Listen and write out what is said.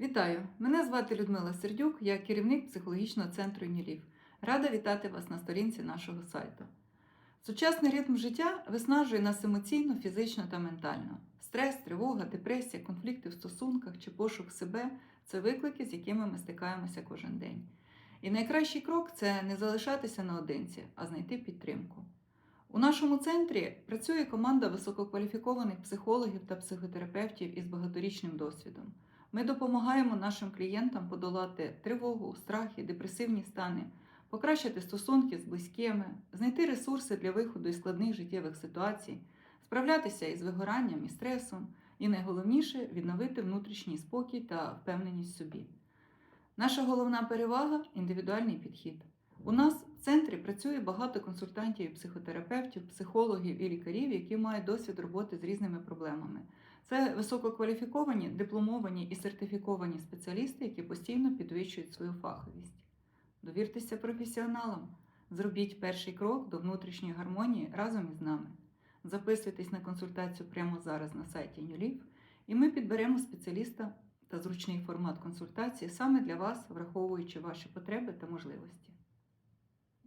Вітаю! Мене звати Людмила Сердюк, я керівник психологічного центру Нілів. Рада вітати вас на сторінці нашого сайту. Сучасний ритм життя виснажує нас емоційно, фізично та ментально. Стрес, тривога, депресія, конфлікти в стосунках чи пошук себе це виклики, з якими ми стикаємося кожен день. І найкращий крок це не залишатися наодинці, а знайти підтримку. У нашому центрі працює команда висококваліфікованих психологів та психотерапевтів із багаторічним досвідом. Ми допомагаємо нашим клієнтам подолати тривогу, страхи, депресивні стани, покращити стосунки з близькими, знайти ресурси для виходу із складних життєвих ситуацій, справлятися із вигоранням і стресом, і найголовніше відновити внутрішній спокій та впевненість в собі. Наша головна перевага індивідуальний підхід. У нас в центрі працює багато консультантів і психотерапевтів, психологів і лікарів, які мають досвід роботи з різними проблемами. Це висококваліфіковані, дипломовані і сертифіковані спеціалісти, які постійно підвищують свою фаховість. Довіртеся професіоналам, зробіть перший крок до внутрішньої гармонії разом із нами. Записуйтесь на консультацію прямо зараз на сайті Нюлів, і ми підберемо спеціаліста та зручний формат консультації саме для вас, враховуючи ваші потреби та можливості.